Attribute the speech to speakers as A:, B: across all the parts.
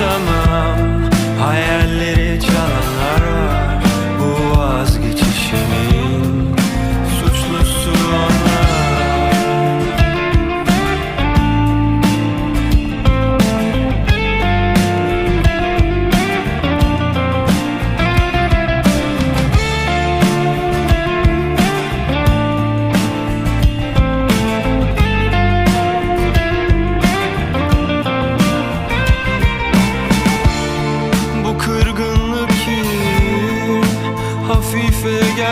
A: summer.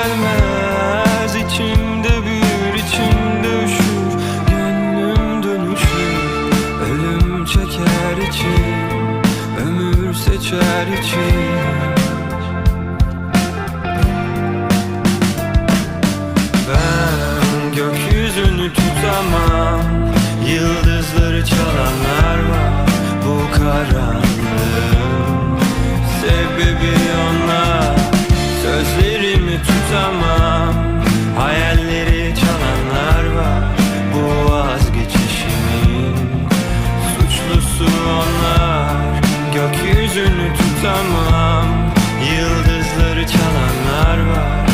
A: Gelmez. İçimde büyür içimde üşür Gönlüm dönüşür. Ölüm çeker içim Ömür seçer içim tamam Yıldızları çalanlar var.